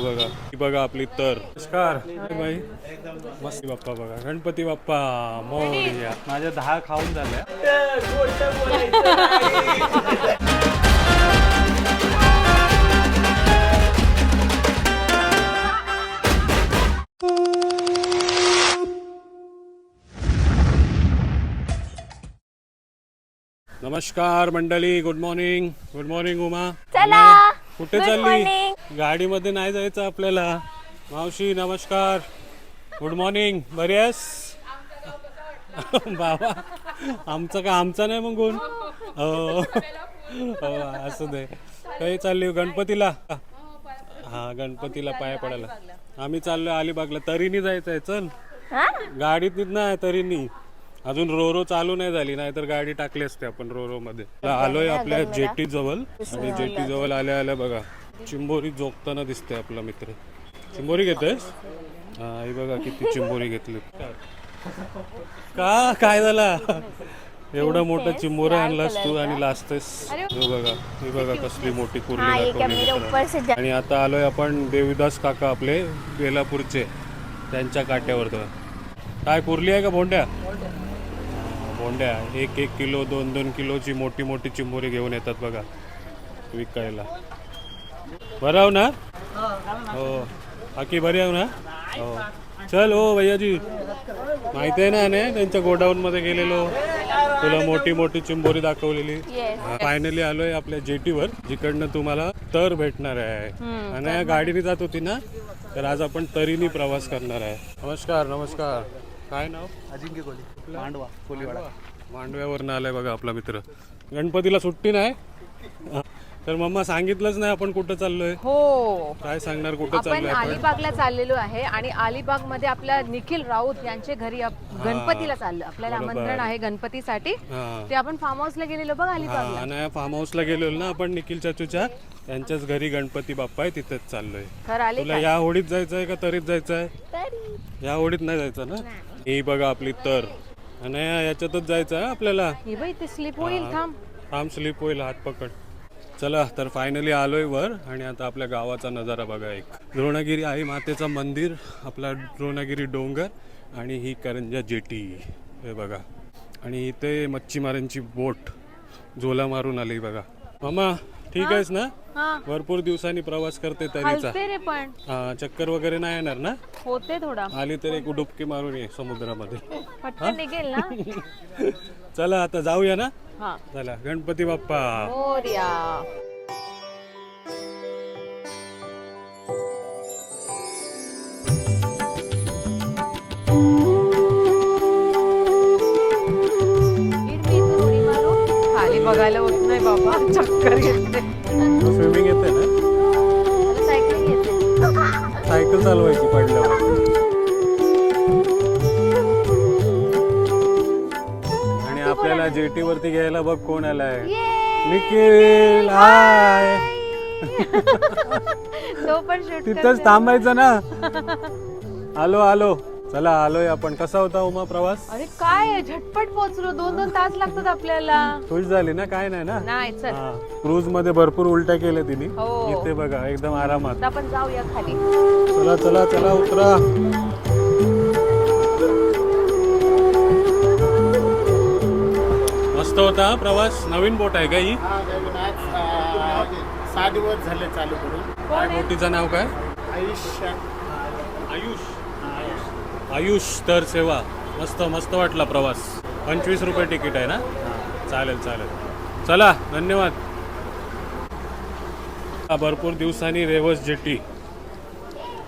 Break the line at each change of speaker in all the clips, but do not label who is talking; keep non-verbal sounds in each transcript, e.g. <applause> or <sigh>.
बघा. ही बघा आपली तर. नमस्कार. बाई. मस्त बाप्पा बघा. गणपती बाप्पा. मोरया माझ्या दहा खाऊन झाल्या. नमस्कार मंडळी. Good morning good morning Uma.
चला.
कुठे चालली. गाडीमध्ये नाही जायचं आपल्याला. मावशी नमस्कार. गुड मॉर्निंग बरी आहेस? बाबा आमचं का आमचा नाही मग गुण हो. हो, असू दे. काही चालली गणपतीला? हा गणपतीला पाया पडायला. आम्ही चाललोय अलिबागला. तरीनी जायचंय चल.
हा?
गाडीत नाही तरीनी. अजून रोरो चालू नाही झाली नाहीतर गाडी टाकली असते आपण रोरो मध्ये आलोय आपल्या जेटी जवळ आणि जेटी जवळ आल्या आल्या बघा. चिंबोरी जोगताना दिसते आपला मित्र. चिंबोरी घेतोयस? हा ही बघा किती चिंबोरी घेतली का काय झाला? एवढं मोठं चिंबोरा आणलास तू आणि लाजतेस. हे बघा ही बघा कसली मोठी कुर्ली दाखवली आणि आता आलोय आपण देवीदास काका आपले बेलापूरचे त्यांच्या काट्यावर. तर. काय कुर्ली आहे का भोंड्या भोंड्या एक एक किलो दोन दोन किलोची मोठी मोठी चिंबोरी घेऊन येतात बघा विकायला. बरं आहो ना. हो. बाकी बरी आहो ना? हो. चल हो भैयाजी. माहिती आहे ना ने त्यांच्या गोडाऊन मध्ये गेलेलो. तुला मोठी मोठी चिंबोरी दाखवलेली. फायनली आलोय आपल्या जेटीवर जिकडनं तुम्हाला तर भेटणार आहे. आणि या गाडीने जात होती ना तर आज आपण तरीनी प्रवास करणार आहे. नमस्कार नमस्कार. काय नाव?
अजिंक्य कोहली मांडवा कोलीवाडा.
मांडव्यावरनं आलाय बघा आपला मित्र. गणपतीला सुट्टी नाही? हा. तर मम्मा सांगितलंच नाही आपण कुठं चाललोय.
हो.
काय सांगणार कुठं
आपण
चाललोय आपण?
अलिबागला चाललेलो आहे आणि अलिबागमध्ये आपल्या निखिल राऊत यांचे घरी आप- गणपतीला चाललं. आपल्याला आमंत्रण आहे गणपतीसाठी.
हा.
ते आपण फार्म हाऊसला गेलेलो बघ अलिबागला.
आणि फार्म हाऊसला गेलेलो ना आपण निखिल चाचूच्या. त्यांच्याच घरी गणपती बाप्पा आहे तिथेच चाललोय.
खरं आले
तुला या होडीत जायचंय का तरीत जायचंय?
तरी.
या होडीत नाही जायचं ना? ही बघा आपली तर. आणि याच्यातच जायचं आहे आपल्याला.
हे बाई ते स्लिप होईल थांब.
थांब स्लिप होईल हात पकड. चला तर फायनली आलोय वर आणि आता आपल्या गावाचा नजारा बघा एक. द्रोणगिरी आई मातेचं मंदिर आपला द्रोणगिरी डोंगर आणि ही करंजा जेटी. हे बघा. आणि इथे मच्छीमारांची बोट झोला मारून आली बघा. मामा ठीक आहेस ना? भरपूर दिवसांनी प्रवास करते तरीचा चक्कर वगैरे नाही येणार ना?
होते थोडा.
आली तर एक डुबकी मारून ये समुद्रामध्ये. <laughs> चला आता जाऊया ना?
हा.
चला गणपती बाप्पा.
मोरया. खाली बघायला होत नाही बाबा चक्कर येते.
स्विमिंग येते ना?
मला सायकलिंग येते
सायकल चालवायची पडल्यावर. जेटी वरती घ्यायला बघ कोण आलाय. निखिल हाय <laughs>
तो पण शूट
तिथंच थांबायचं ना. <laughs> आलो आलो. चला आलोय आपण. कसा होता उमा प्रवास?
अरे काय आहे, झटपट पोहोचलो. दोन दोन तास लागतात आपल्याला.
खुश झाली ना? काय नाही ना?
नाही चल.
क्रूजमध्ये भरपूर उलट्या केल्या तिने.
हो.
इथे बघा एकदम आरामात.
आता आपण जाऊया खाली.
चला चला चला उतरा. होता हा प्रवास नवीन बोट आहे का ही?
हा नवीन आज अं, सहा दिवस झाले चालू करून.
काय बोटीचं नाव काय?
आयुष्य
आयुष. आयुष तर सेवा. मस्त मस्त वाटला प्रवास. पंचवीस रुपये तिकीट आहे ना? चालेल चालेल. चला धन्यवाद. हा, भरपूर दिवसांनी रेवस जेटी.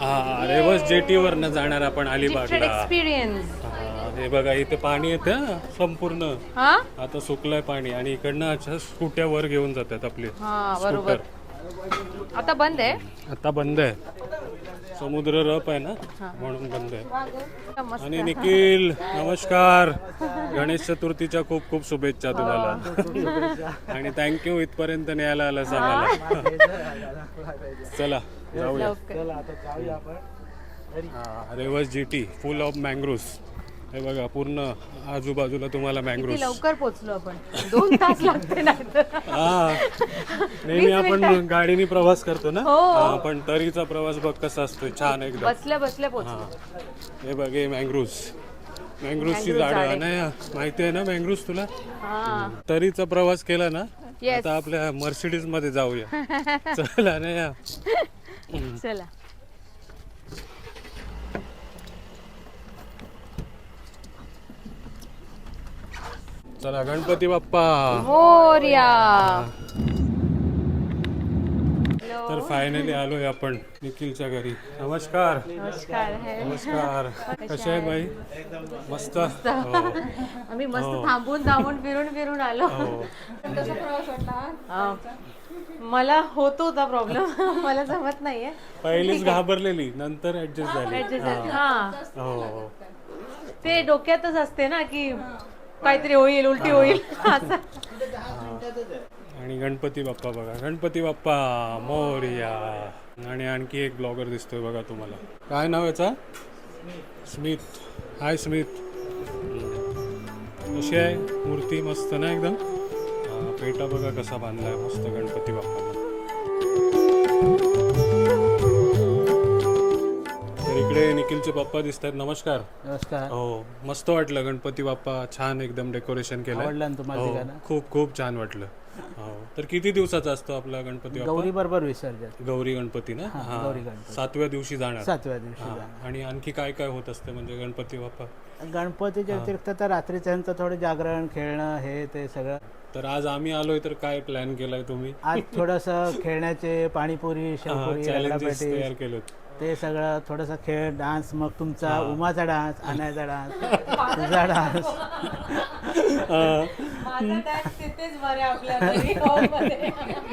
हा रेवस जेटीवर न जाणार आपण अलिबागला.
एक्सपिरियन्स
हा, बघा इथे पाणी येते संपूर्ण.
हा?
आता सुकलंय पाणी आणि इकडनं अशा स्कूट्या वर घेऊन जातात आपले
हा बरोबर. आता बंद आहे?
आता बंद आहे. समुद्र रप आहे ना म्हणून बंद आहे.
मस्त.
आणि निखिल नमस्कार. गणेश चतुर्थीच्या खूप खूप शुभेच्छा तुम्हाला. आणि थँक्यू इथपर्यंत न्यायला आला सांगायला. चला जाऊया.
लवकर.
Rewas jetty full of mangroves हे बघा पूर्ण आजूबाजूला तुम्हाला मँग्रोव्ह
लवकर पोहोचलो आपण. दोन तास लागते.
हा. नेहमी आपण गाडीने प्रवास करतो ना?
हो.
हा, पण तरीचा प्रवास बघ कसा असतो छान एकदम.
बसल्या बसल्या पोहोचलो
हा बघ हे मँग्रोव्स मँग्रोव्सची
Mangrove
झाडं
झाडे.
नाही माहिती आहे ना मँग्रोव्स तुला?
हा.
तरीचा प्रवास केला ना?
Yes.
आता आपल्या मर्सिडीजमध्ये जाऊया. <laughs> चला ना या
चला.
चला गणपती बाप्पा.
मोर्या
तर फायनली आलोय आपण निखिलच्या घरी. नमस्कार.
नमस्कार है.
नमस्कार. <laughs> कसे आहेत बाई? मस्त? हो. <laughs>
आम्ही मस्त थांबून थांबून फिरून फिरून आलो.
हो.
हा. मला होतो होता प्रॉब्लेम <laughs> मला जमत नाहीये.
पहिलीच घाबरलेली नंतर ऍडजस्ट झाली.
Adjust झाली. हा.
हो. हो.
ते डोक्यातच असते ना की काहीतरी होईल उलटी होईल. <laughs> असं.
आणि गणपती बाप्पा बघा. गणपती बाप्पा मोरया. आणि आणखी एक ब्लॉगर दिसतोय बघा तुम्हाला. काय नाव याचा? स्मिथ हाय स्मिथ कशी आहे? मूर्ती मस्त ना एकदम? पेटा बघा कसा बांधलाय. मस्त गणपती बाप्पा तर इकडे निखिलचे पप्पा दिसत आहेत नमस्कार.
नमस्कार.
हो मस्त वाटलं. गणपती बाप्पा छान एकदम डेकोरेशन केलं.
आवडलं ना तुम्हाला तिघांना?
खूप खूप छान वाटलं. हो तर किती दिवसाचा असतो आपला गणपती बाप्पा?
गौरी बरोबर विसर्जन
गौरी गणपती ना? हा.
गौरी गणपती.
सातव्या दिवशी जाणार.
सातव्या दिवशी
हा. आणि आणखी काय काय होत असते म्हणजे गणपती बाप्पा?
गणपतीच्या व्यतिरिक्त तर रात्रीच्या नंतर थोडे जागरण खेळणं हे ते सगळं.
तर आज आम्ही आलोय तर काय प्लॅन केलाय तुम्ही?
आज थोडस खेळण्याचे पाणीपुरी शेवपुरी
चॅलेंजेस
रगडापेटी.
तयार केलेत.
ते सगळं थोडस खेळ डान्स मग तुमचा उमाचा डान्स आणायचा डान्स <laughs> तुझा डान्स.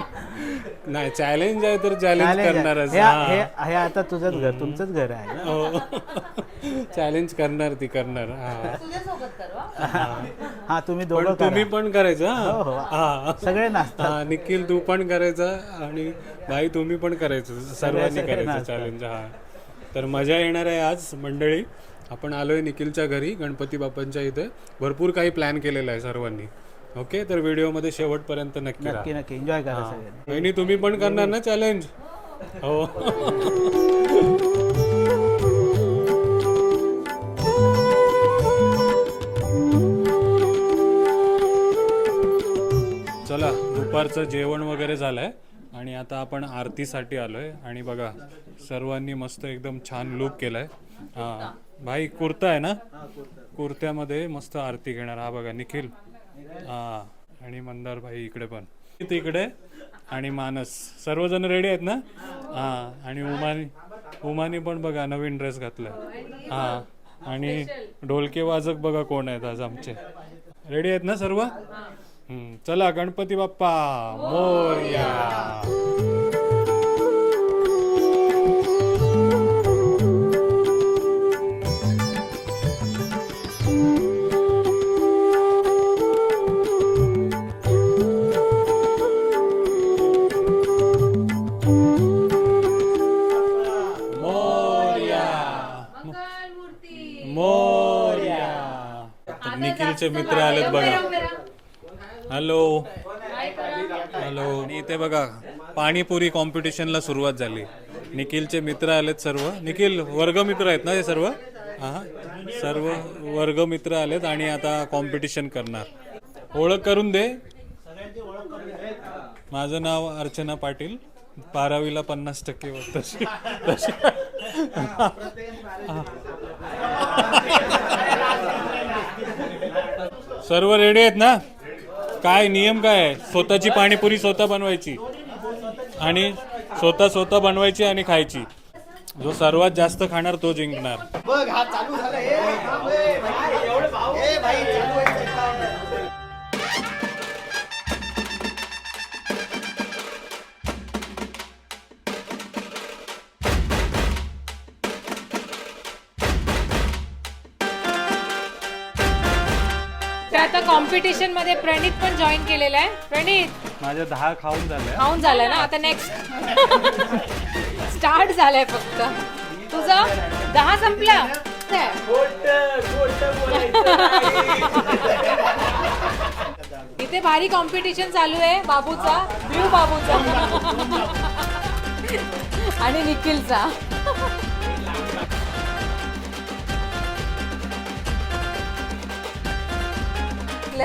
<laughs> <laughs>
नाही चॅलेंज आहे तर चॅलेंज करणारच.
हे हे. आता तुझंच घर तुमचंच घर आहे ना.
चॅलेंज करणार ती करणार. हा.
हा. तुम्ही
पण
दोघं
तुम्ही
करा.
पण करायचं
हो, हो.
हा. हा.
सगळे नाचतात.
हा निखिल तू पण करायचं आणि भाई तुम्ही पण करायचं. सर्वांनी
सगळे
करायचं
नाचतात.
चॅलेंज हा. तर मजा येणार आहे आज मंडळी. आपण आलोय निखिलच्या घरी गणपती बाप्पांच्या इथे. भरपूर काही प्लॅन केलेला आहे सर्वांनी. ओके तर व्हिडिओमध्ये शेवटपर्यंत नक्की राहा.
नक्की नक्की. एन्जॉय करा सगळे
वहिनी तुम्ही पण करणार ना चॅलेंज हो. चला दुपारचं जेवण वगैरे झालंय आणि आता आपण आरतीसाठी आलोय. आणि बघा सर्वांनी मस्त एकदम छान लुक केलाय. हा. भाई कुर्ता आहे ना? कुर्त्यामध्ये मस्त आरती घेणार. हा बघा निखिल. हा आणि मंदार भाई इकडे पण. तिकडे आणि मानस. सर्वजण रेडी आहेत ना? हा आणि उमानी उमानी पण बघा नवीन ड्रेस घातलाय. हा आणि ढोलके वाजक बघा कोण आहेत आज आमचे. रेडी आहेत ना सर्व? चला गणपती बाप्पा मोर्या. निखिलचे मित्र आलेत बघा हॅलो हॅलो आणि इथे बघा पाणीपुरी कॉम्पिटिशनला सुरुवात झाली निखिलचे मित्र आलेत सर्व निखिल वर्गमित्र आहेत ना हे सर्व हा सर्व वर्गमित्र आलेत आणि आता कॉम्पिटिशन करणार ओळख करून दे माझं नाव अर्चना पाटील बारावीला पन्नास टक्के तशी तशी सर्व रेडी आहेत ना? काय नियम काय आहे? स्वतःची पाणीपुरी स्वतः बनवायची आणि स्वतः स्वतः बनवायची आणि खायची. जो सर्वात जास्त खाणार तो जिंकणार.
बघ हा चालू झाला.
कॉम्पिटिशनमध्ये प्रणित पण जॉईन केलेला आहे. प्रणित.
माझ्या दहा खाऊन झालंय.
खाऊन झालंय ना? आता नेक्स्ट स्टार्ट झालंय फक्त. तुझं? दहा संपला? इथे भारी कॉम्पिटिशन चालू आहे बाबूचा ब्ल्यू बाबूचा. आणि निखिलचा.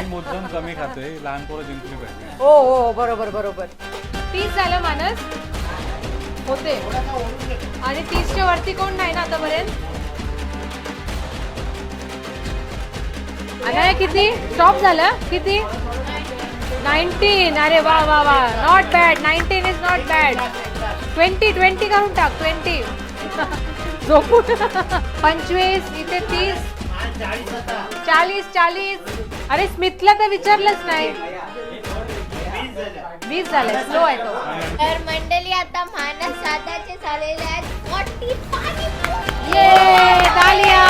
मुद्दाम कमी खातोय लहान पोरं जिंकली पाहिजे.
हो हो बरोबर बरोबर. तीस झालं मानस. होते. आणि तीसच्या वरती कोण नाही ना आतापर्यंत? अनाया किती? स्टॉप झालं? किती? नाईन्टीन अरे वा वा वा. Not bad nineteen is not bad twenty twenty करून टाक. ट्वेंटी <laughs> झोपून. <laughs> पंचवीस. इथे तीस. चाळीस चाळीस. अरे स्मिथला तर विचारलंच नाही. वीस झाले स्लो आहे तो.
तर मंडळी आता मानस साताचे झालेले आहेत. 40 पाणीपुरी.
ये तालिया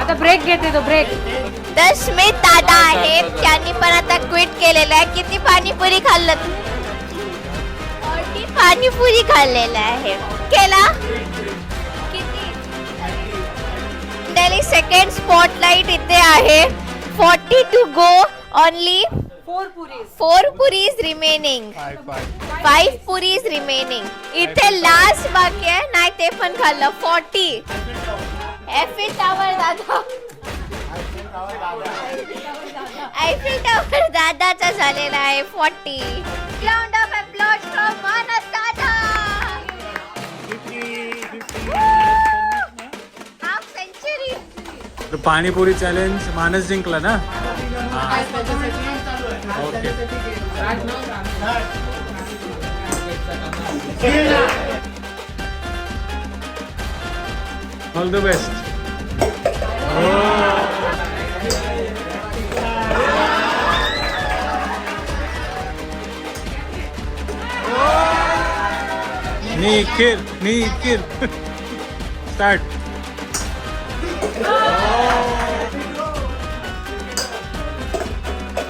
आता ब्रेक घेते तो ब्रेक
तर स्मित दादा आहेत त्यांनी पण आता क्विट केलेलं आहे. किती पाणीपुरी खाल्लं तू? 40 पाणीपुरी खाल्लेलं आहे. केला? मंडळी सेकंड स्पॉटलाइट इथे आहे. 40 to go only
four puri
four puris remaining five puris remaining इथे लास्ट बाकी आहे नाही ते पण खाल्लं. फॉर्टी एफिल टावर दादा. एफिल टावर दादाचा झालेला आहे. Forty round of applause from Manas दादा. तर
पाणीपुरी चॅलेंज मानस जिंकला ना? Okay all the best Nikhil Nikhil. Start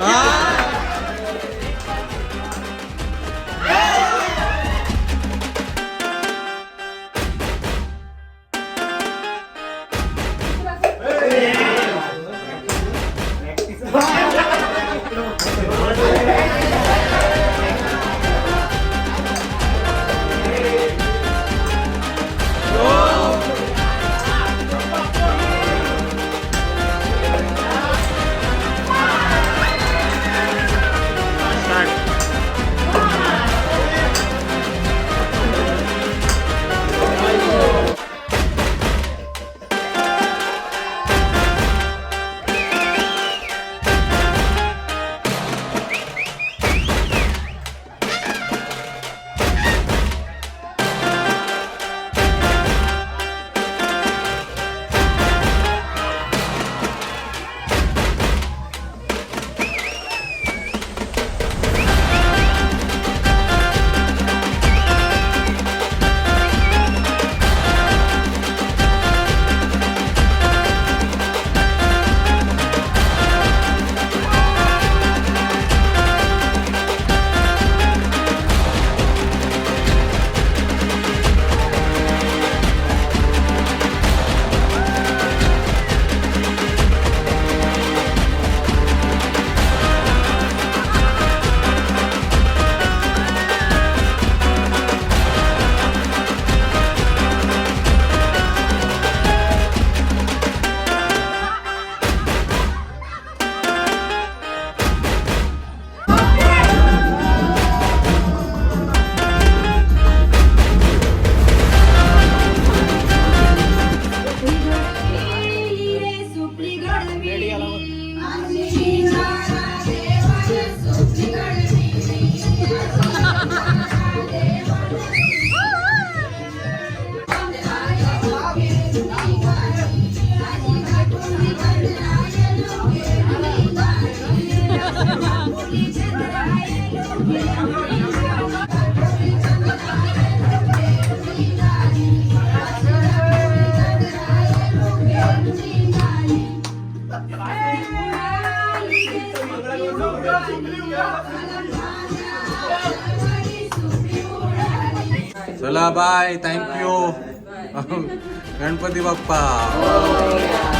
あ பெரிய அளவு चला बाय थँक्यू <laughs> गणपती बाप्पा.